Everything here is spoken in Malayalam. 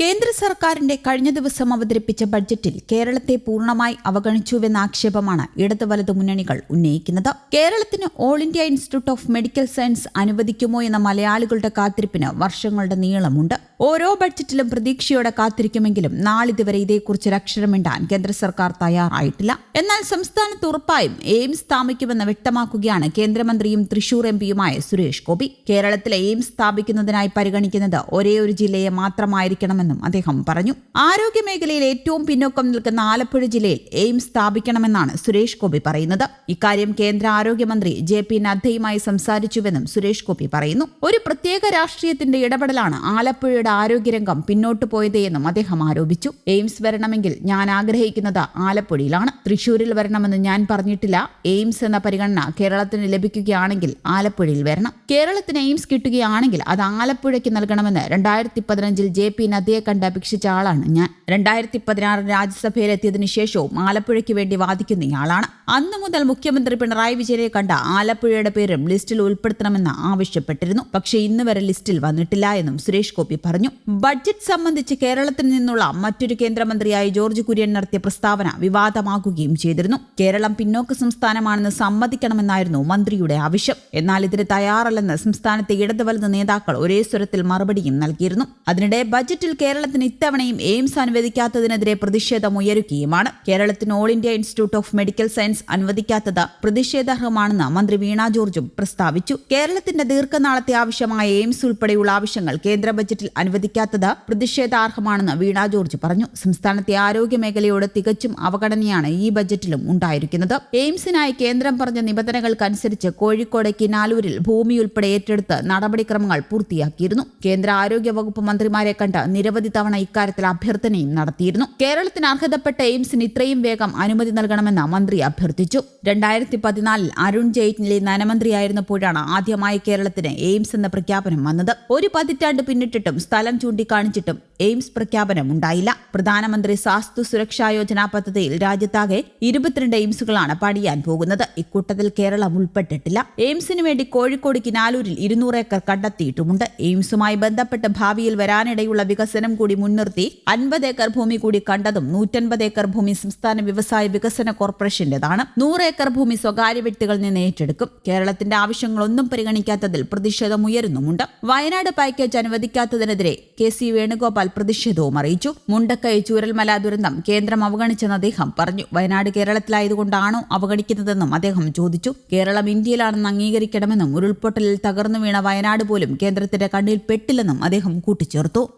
കേന്ദ്ര സർക്കാരിന്റെ കഴിഞ്ഞ ദിവസം അവതരിപ്പിച്ച ബഡ്ജറ്റിൽ കേരളത്തെ പൂർണമായി അവഗണിച്ചുവെന്ന ആക്ഷേപമാണ് ഇടത് വലത് മുന്നണികൾ ഉന്നയിക്കുന്നത്. കേരളത്തിന് All India Institute of Medical Science അനുവദിക്കുമോ എന്ന മലയാളികളുടെ കാത്തിരിപ്പിന് വർഷങ്ങളുടെ നീളമുണ്ട്. ഓരോ ബഡ്ജറ്റിലും പ്രതീക്ഷയോടെ കാത്തിരിക്കുമെങ്കിലും നാളിതുവരെ ഇതേക്കുറിച്ച് രക്ഷരമിണ്ടാൻ കേന്ദ്ര സർക്കാർ തയ്യാറായിട്ടില്ല. എന്നാൽ സംസ്ഥാനത്ത് ഉറപ്പായും എയിംസ് സ്ഥാപിക്കുമെന്ന് വ്യക്തമാക്കുകയാണ് കേന്ദ്രമന്ത്രിയും തൃശൂർ എം പിയുമായ സുരേഷ് ഗോപി. കേരളത്തിലെ എയിംസ് സ്ഥാപിക്കുന്നതിനായി പരിഗണിക്കുന്നത് ഒരേ ഒരു ജില്ലയെ മാത്രമായിരിക്കണമെന്നും അദ്ദേഹം പറഞ്ഞു. ആരോഗ്യ മേഖലയിൽ ഏറ്റവും പിന്നോക്കം നിൽക്കുന്ന ആലപ്പുഴ ജില്ലയിൽ എയിംസ് സ്ഥാപിക്കണമെന്നാണ് സുരേഷ് ഗോപി പറയുന്നത്. ഇക്കാര്യം കേന്ദ്ര ആരോഗ്യമന്ത്രി ജെ പി നദ്ദയുമായി സംസാരിച്ചുവെന്നും സുരേഷ് ഗോപി പറയുന്നു. ഒരു പ്രത്യേക രാഷ്ട്രീയത്തിന്റെ ഇടപെടലാണ് ആലപ്പുഴയുടെ ആരോഗ്യരംഗം പിന്നോട്ടു പോയത് എന്നും അദ്ദേഹം ആരോപിച്ചു. എയിംസ് വരണമെങ്കിൽ ഞാൻ ആഗ്രഹിക്കുന്നത് ആലപ്പുഴയിലാണ്. തൃശൂരിൽ വരണമെന്ന് ഞാൻ പറഞ്ഞിട്ടില്ല. എയിംസ് എന്ന പരിഗണന കേരളത്തിന് ലഭിക്കുകയാണെങ്കിൽ ആലപ്പുഴയിൽ വരണം. കേരളത്തിന് എയിംസ് കിട്ടുകയാണെങ്കിൽ അത് ആലപ്പുഴയ്ക്ക് നൽകണമെന്ന് രണ്ടായിരത്തി പതിനഞ്ചിൽ ജെ പി നദ്ദയെ കണ്ട് അപേക്ഷിച്ച ആളാണ് ഞാൻ. രണ്ടായിരത്തി പതിനാറ് രാജ്യസഭയിലെത്തിയതിനു ശേഷവും ആലപ്പുഴയ്ക്ക് വേണ്ടി വാദിക്കുന്നയാളാണ് അന്നു മുതൽ മുഖ്യമന്ത്രി പിണറായി വിജയനെ കണ്ട ആലപ്പുഴയുടെ പേരും ലിസ്റ്റിൽ ഉൾപ്പെടുത്തണമെന്ന് ആവശ്യപ്പെട്ടിരുന്നു. പക്ഷേ ഇന്ന് വരെ ലിസ്റ്റിൽ വന്നിട്ടില്ല എന്നും സുരേഷ് ഗോപി പറഞ്ഞു. ബഡ്ജറ്റ് സംബന്ധിച്ച് കേരളത്തിൽ നിന്നുള്ള മറ്റൊരു കേന്ദ്രമന്ത്രിയായി ജോർജ് കുര്യൻ നടത്തിയ പ്രസ്താവന വിവാദമാക്കുകയും ചെയ്തിരുന്നു. കേരളം പിന്നോക്ക സംസ്ഥാനമാണെന്ന് സമ്മതിക്കണമെന്നായിരുന്നു മന്ത്രിയുടെ ആവശ്യം. എന്നാൽ ഇതിന് തയ്യാറല്ലെന്ന് സംസ്ഥാനത്തെ ഇടതുവലത് നേതാക്കൾ ഒരേ സ്വരത്തിൽ മറുപടിയും നൽകിയിരുന്നു. അതിനിടെ ബജറ്റിൽ കേരളത്തിന് ഇത്തവണയും എയിംസ് അനുവദിക്കാത്തതിനെതിരെ പ്രതിഷേധം ഉയരുകയുമാണ്. കേരളത്തിന് All India Institute of Medical Science അനുവദിക്കാത്തത് പ്രതിഷേധാർഹമാണെന്ന് മന്ത്രി വീണ ജോർജും പ്രസ്താവിച്ചു. കേരളത്തിന്റെ ദീർഘനാളത്തെ ആവശ്യമായ എയിംസ് ഉൾപ്പെടെയുള്ള ആവശ്യങ്ങൾ കേന്ദ്ര ബജറ്റിൽ അനുവദിക്കാത്തത് പ്രതിഷേധാർഹമാണെന്ന് വീണ ജോർജ് പറഞ്ഞു. സംസ്ഥാനത്തെ ആരോഗ്യ മേഖലയോട് തികച്ചും അവഗണനയാണ് ഈ ബജറ്റിലും ഉണ്ടായിരിക്കുന്നത്. എയിംസിനായി കേന്ദ്രം പറഞ്ഞ നിബന്ധനകൾക്കനുസരിച്ച് കോഴിക്കോട് കിനാലൂരിൽ ഭൂമി ഉൾപ്പെടെ ഏറ്റെടുത്ത് നടപടിക്രമങ്ങൾ പൂർത്തിയാക്കിയിരുന്നു. കേന്ദ്ര ആരോഗ്യ വകുപ്പ് മന്ത്രിമാരെ കണ്ട് നിരവധി തവണ ഇക്കാര്യത്തിൽ അഭ്യർത്ഥനയും നടത്തിയിരുന്നു. കേരളത്തിന് അർഹതപ്പെട്ട എയിംസിന് ഇത്രയും വേഗം അനുമതി നൽകണമെന്ന് മന്ത്രി അഭ്യർത്ഥിച്ചു. രണ്ടായിരത്തി പതിനാലിൽ അരുൺ ജെയ്റ്റ്ലി ധനമന്ത്രിയായിരുന്നപ്പോഴാണ് ആദ്യമായി കേരളത്തിന് എയിംസ് എന്ന പ്രഖ്യാപനം വന്നത്. ഒരു പതിറ്റാണ്ട് പിന്നിട്ടിട്ടും സ്ഥലം ചൂണ്ടിക്കാണിച്ചിട്ടും എയിംസ് പ്രഖ്യാപനം ഉണ്ടായില്ല. പ്രധാനമന്ത്രി സാസ്തു സുരക്ഷാ യോജന പദ്ധതിയിൽ രാജ്യത്താകെ ഇരുപത്തിരണ്ട് എയിംസുകളാണ് പണിയാൻ പോകുന്നത്. ഇക്കൂട്ടത്തിൽ കേരളം ഉൾപ്പെട്ടിട്ടില്ല. എയിംസിന് വേണ്ടി കോഴിക്കോട് കിനാലൂരിൽ ഇരുന്നൂറ് ഏക്കർ കണ്ടെത്തിയിട്ടുമുണ്ട്. എയിംസുമായി ബന്ധപ്പെട്ട് ഭാവിയിൽ വരാനിടയുള്ള വികസനം കൂടി മുൻനിർത്തി അൻപത് ഏക്കർ ഭൂമി കൂടി കണ്ടതും നൂറ്റൻപത് ഏക്കർ ഭൂമി സംസ്ഥാന വ്യവസായ വികസന കോർപ്പറേഷന്റേതാണ്. നൂറ് ഏക്കർ ഭൂമി സ്വകാര്യ വ്യക്തികളിൽ നിന്ന് ഏറ്റെടുക്കും. കേരളത്തിന്റെ ആവശ്യങ്ങളൊന്നും പരിഗണിക്കാത്തതിൽ പ്രതിഷേധം ഉയരുന്നുമുണ്ട്. വയനാട് പാക്കേജ് അനുവദിക്കാത്തതിനെതിരെ കെ സി വേണുഗോപാൽ പ്രതിഷേധവും അറിയിച്ചു. മുണ്ടക്കൈ ചൂരൽമല ദുരന്തം കേന്ദ്രം അവഗണിച്ചെന്ന് അദ്ദേഹം പറഞ്ഞു. വയനാട് കേരളത്തിലായതുകൊണ്ടാണോ അവഗണിക്കുന്നതെന്നും അദ്ദേഹം ചോദിച്ചു. കേരളം ഇന്ത്യയിലാണെന്ന് അംഗീകരിക്കണമെന്നും ഉരുൾപൊട്ടലിൽ തകർന്നു വീണ വയനാട് പോലും കേന്ദ്രത്തിന്റെ കണ്ണിൽ പെട്ടില്ലെന്നും അദ്ദേഹം കൂട്ടിച്ചേർത്തു.